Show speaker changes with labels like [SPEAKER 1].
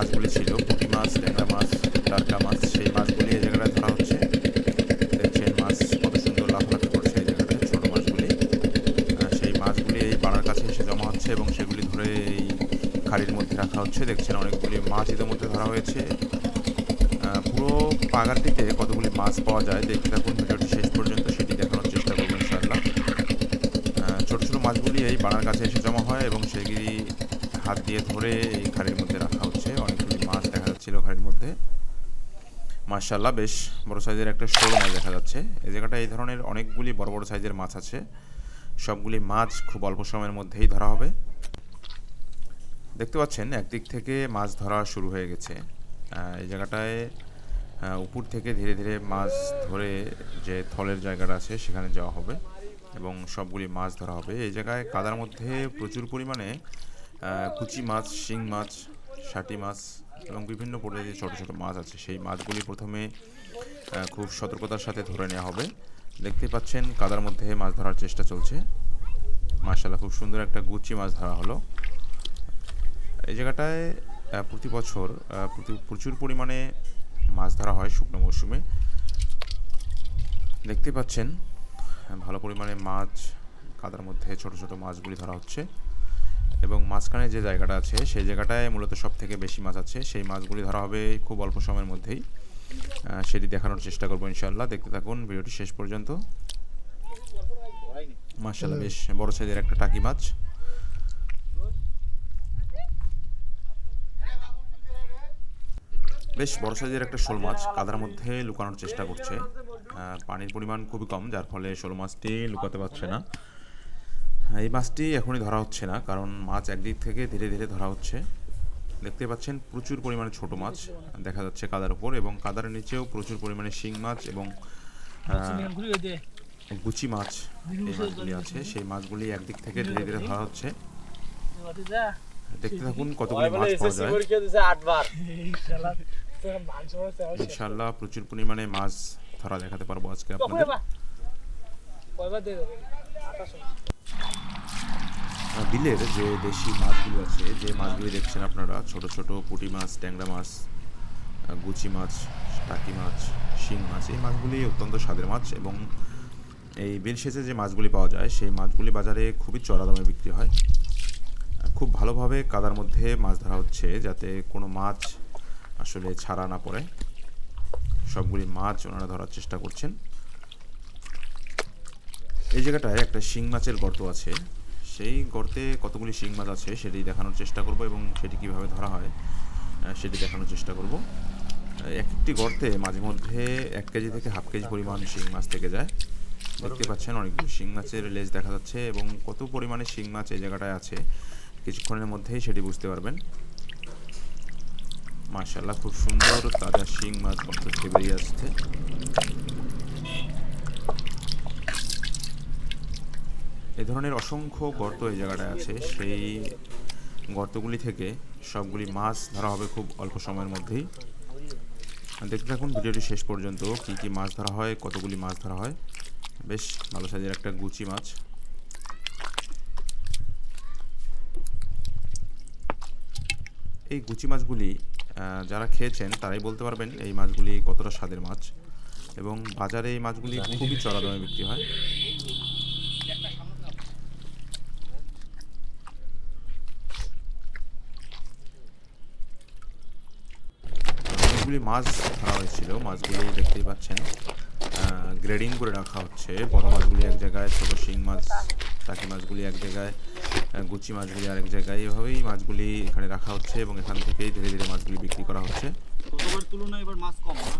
[SPEAKER 1] মাছগুলি ছিল পুঁটি মাছ ট্যাংরা মাছ, টাটকা মাছ, সেই মাছগুলি এই জায়গাটায় ধরা হচ্ছে। দেখছেন মাছ কত সুন্দর লাফালাফি করছে এই জায়গাটায়, ছোটো মাছগুলি। সেই মাছগুলি এই পাড়ার কাছে এসে জমা হচ্ছে এবং সেগুলি ধরে এই খাড়ির মধ্যে রাখা হচ্ছে। দেখছেন অনেকগুলি মাছ ইতিমধ্যে ধরা হয়েছে। পুরো পাগারটিতে কতগুলি মাছ পাওয়া যায় দেখতে থাকুন, ভিডিওটি শেষ পর্যন্ত সেটি দেখানোর চেষ্টা করব ইনশাআল্লাহ। ছোটো ছোটো মাছগুলি এই বাড়ার কাছে এসে জমা হয় এবং সেগুলি হাত দিয়ে ধরে এই খাড়ির মধ্যে মার্শাল্লাহ বেশ বড় সাইজের একটা শোল মাছ দেখা যাচ্ছে। এই জায়গাটা এই ধরনের অনেকগুলি বড় বড় সাইজের মাছ আছে। সবগুলি মাছ খুব অল্প সময়ের মধ্যেই ধরা হবে। দেখতে পাচ্ছেন, একদিক থেকে মাছ ধরা শুরু হয়ে গেছে। এই জায়গাটায় উপর থেকে ধীরে ধীরে মাছ ধরে যে থলের জায়গাটা আছে, সেখানে যাওয়া হবে এবং সবগুলি মাছ ধরা হবে। এই জায়গায় কাদার মধ্যে প্রচুর পরিমাণে কুচি মাছ, শিং মাছ ষাটি মাছ এবং বিভিন্ন প্রজাতির ছোটো ছোটো মাছ আছে, সেই মাছগুলি প্রথমে খুব সতর্কতার সাথে ধরে নেওয়া হবে। দেখতে পাচ্ছেন কাদার মধ্যে মাছ ধরার চেষ্টা চলছে। মার্শাল্লাহ খুব সুন্দর একটা গুচি মাছ ধরা হলো। এই জায়গাটায় প্রতি বছর প্রচুর পরিমাণে মাছ ধরা হয় শুকনো মৌসুমে দেখতে পাচ্ছেন, ভালো পরিমাণে মাছ কাদার মধ্যে ছোট ছোট মাছগুলি ধরা হচ্ছে। এবং মাঝখানে যে জায়গাটা আছে, সেই জায়গাটায় মূলত সব থেকে বেশি মাছ আছে। সেই মাছগুলি ধরা হবে খুব অল্প সময়ের মধ্যেই। সেটি দেখানোর চেষ্টা করব ইনশাল্লাহ দেখতে থাকুন ভিডিওটি শেষ পর্যন্ত। মার্শাল্লাহ বেশ বড় সাইজের একটা টাকি মাছ। বেশ বড় সাইজের একটা শোল মাছ কাদার মধ্যে লুকানোর চেষ্টা করছে। পানির পরিমাণ খুবই কম, যার ফলে শোল মাছটি লুকাতে পারছে না। এই মাছটি এখনই ধরা হচ্ছে না, কারণ মাছ একদিক থেকে ধীরে ধীরে ধরা হচ্ছে। দেখতে পাচ্ছেন, প্রচুর পরিমাণে ছোট মাছ দেখা যাচ্ছে কাদার উপর এবং কাদার নিচেও প্রচুর পরিমাণে শিং মাছ এবং গুচি মাছ এই মাছগুলি আছে। সেই মাছগুলি একদিক থেকে ধীরে ধীরে ধরা হচ্ছে। দেখতে থাকুন কতগুলি মাছ পাওয়া যায়। ইনশাআল্লাহ প্রচুর পরিমাণে মাছ ধরা দেখাতে পারব আজকে আপনাদের। বিলের যে দেশি মাছগুলো আছে, যে মাছগুলি দেখছেন আপনারা, ছোট ছোট পুঁটি মাছ, ট্যাংরা মাছ গুচি মাছ, টাকি মাছ, শিং মাছ, এই মাছগুলি অত্যন্ত স্বাদের মাছ এবং এই বিল সেচে যে মাছগুলি পাওয়া যায়, সেই মাছগুলি বাজারে খুবই চড়া দামে বিক্রি হয়। খুব ভালোভাবে কাদার মধ্যে মাছ ধরা হচ্ছে যাতে কোনো মাছ আসলে ছাড়া না পড়ে। সবগুলি মাছ ওনারা ধরার চেষ্টা করছেন। এই জায়গাটায় একটা শিং মাছের গর্ত আছে। সেই গর্তে কতগুলি শিং মাছ আছে সেটি দেখানোর চেষ্টা করব এবং সেটি কীভাবে ধরা হয় সেটি দেখানোর চেষ্টা করব। এক একটি গর্তে মাঝে মধ্যে এক কেজি থেকে হাফ কেজি পরিমাণ শিং মাছ থেকে যায়। দেখতে পাচ্ছেন অনেকগুলো শিং মাছের লেজ দেখা যাচ্ছে এবং কত পরিমাণে শিং মাছ এই জায়গাটায় আছে কিছুক্ষণের মধ্যেই সেটি বুঝতে পারবেন। মার্শাল্লাহ খুব সুন্দর তাজা শিং মাছ গর্ত থেকে বেরিয়ে আসছে। এ ধরনের অসংখ্য গর্ত এই জায়গাটায় আছে। সেই গর্তগুলি থেকে সবগুলি মাছ ধরা হবে খুব অল্প সময়ের মধ্যেই। দেখতে থাকুন ভিডিওটি শেষ পর্যন্ত কী কী মাছ ধরা হয় কতগুলি মাছ ধরা হয়। বেশ ভালো সাইজের একটা গুচি মাছ। এই গুচি মাছগুলি যারা খেয়েছেন তারাই বলতে পারবেন এই মাছগুলি কতটা স্বাদের মাছ। এবং বাজারে এই মাছগুলি খুবই চড়া দামে বিক্রি হয়। অনেকগুলি মাছ ধরা হয়েছিল মাছগুলি দেখতেই পাচ্ছেন। গ্রেডিং করে রাখা হচ্ছে। বড় মাছগুলি এক জায়গায় ছোটো শিং মাছ টাকি মাছগুলি এক জায়গায় গুচি মাছগুলি আরেক জায়গায়। এভাবেই মাছগুলি এখানে রাখা হচ্ছে এবং এখান থেকেই ধীরে ধীরে মাছগুলি বিক্রি করা হচ্ছে।
[SPEAKER 2] তুলনায় এবার মাছ কম না?